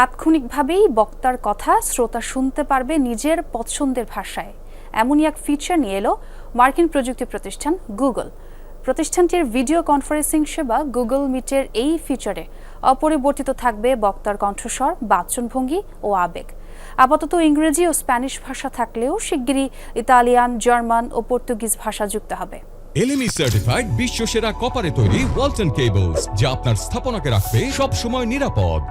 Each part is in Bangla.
তাৎক্ষণিকভাবেই বক্তার কথা শ্রোতা শুনতে পারবে নিজের পছন্দের ভাষায়। এমনই এক ফিচার নিয়ে এলো মার্কিন প্রযুক্তি প্রতিষ্ঠান গুগল প্রতিষ্ঠানটির ভিডিও কনফারেন্সিং সেবা গুগল মিটের এই ফিচারে অপরিবর্তিত থাকবে বক্তার কণ্ঠস্বর, বাচনভঙ্গি ও আবেগ। আপাতত ইংরেজি ও স্প্যানিশ ভাষা থাকলেও শিগগিরই ইতালিয়ান, জার্মান ও পর্তুগিজ ভাষা যুক্ত হবে। এলএমই সার্টিফাইড বিশ্ব সেরা কপারে তৈরি ওয়ালটন কেবলস যা আপনার স্থাপনাকে রাখবে সব সময় নিরাপদ।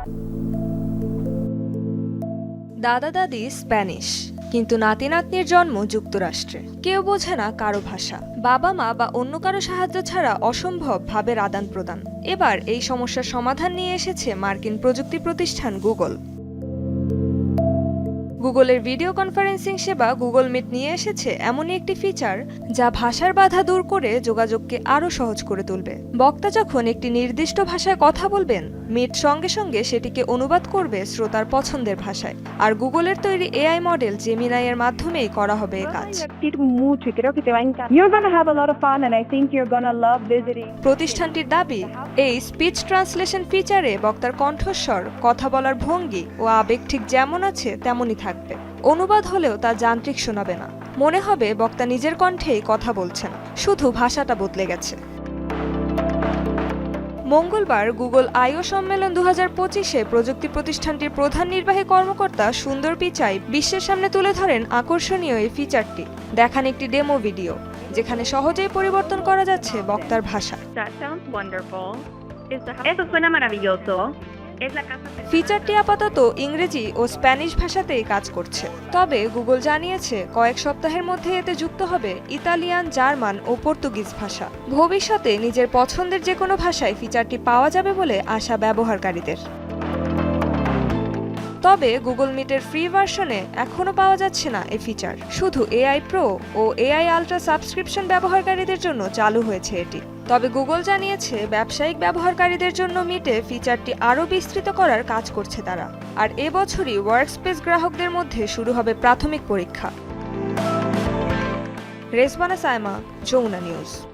দাদা দাদি স্প্যানিশ, কিন্তু নাতি নাতনির জন্ম যুক্তরাষ্ট্রে। কেউ বোঝে না কারও ভাষা। বাবা মা বা অন্য কারও সাহায্য ছাড়া অসম্ভব ভাবের আদান প্রদান এবার এই সমস্যার সমাধান নিয়ে এসেছে মার্কিন প্রযুক্তি প্রতিষ্ঠান গুগল। গুগলের ভিডিও কনফারেন্সিং সেবা গুগল মিট নিয়ে এসেছে এমনই একটি ফিচার যা ভাষার বাধা দূর করে যোগাযোগকে আরও সহজ করে তুলবে। বক্তা যখন একটি নির্দিষ্ট ভাষায় কথা বলবেন, মিট সঙ্গে সঙ্গে সেটিকে অনুবাদ করবে শ্রোতার পছন্দের ভাষায়। আর গুগলের তৈরি এআই মডেল জেমিনাই এর মাধ্যমেই করা হবে কাজ. প্রতিষ্ঠানটির দাবি, এই স্পিচ ট্রান্সলেশন ফিচারে বক্তার কণ্ঠস্বর, কথা বলার ভঙ্গি ও আবেগ ঠিক যেমন আছে, তেমনই থাকবে। অনুবাদ হলেও তা যান্ত্রিক শোনাবে না। মনে হবে বক্তা নিজের কণ্ঠেই কথা বলছেন। শুধু ভাষাটা বদলে গেছে। মঙ্গলবার গুগল আইও সম্মেলন দু হাজার পঁচিশে প্রযুক্তি প্রতিষ্ঠানটির প্রধান নির্বাহী কর্মকর্তা সুন্দর পিচাই বিশ্বের সামনে তুলে ধরেন আকর্ষণীয় এই ফিচারটি। দেখান একটি ডেমো ভিডিও, যেখানে সহজেই পরিবর্তন করা যাচ্ছে বক্তার ভাষা। ফিচারটি আপাতত ইংরেজি ও স্প্যানিশ ভাষাতেই কাজ করছে। তবে গুগল জানিয়েছে, কয়েক সপ্তাহের মধ্যে এতে যুক্ত হবে ইতালিয়ান, জার্মান ও পর্তুগিজ ভাষা। ভবিষ্যতে নিজের পছন্দের যে কোনো ভাষায় ফিচারটি পাওয়া যাবে বলে আশা ব্যবহারকারীদের। তবে গুগল মিটের ফ্রি ভার্সনে এখনও পাওয়া যাচ্ছে না এই ফিচার। শুধু এআই প্রো ও এআই আলট্রা সাবস্ক্রিপশন ব্যবহারকারীদের জন্য চালু হয়েছে এটি। তবে গুগল জানিয়েছে, ব্যবসায়িক ব্যবহারকারীদের জন্য মিটে ফিচারটি আরও বিস্তৃত করার কাজ করছে তারা। আর এবছরই ওয়ার্কস্পেস গ্রাহকদের মধ্যে শুরু হবে প্রাথমিক পরীক্ষা। রেসবানা সায়মা, যমুনা নিউজ।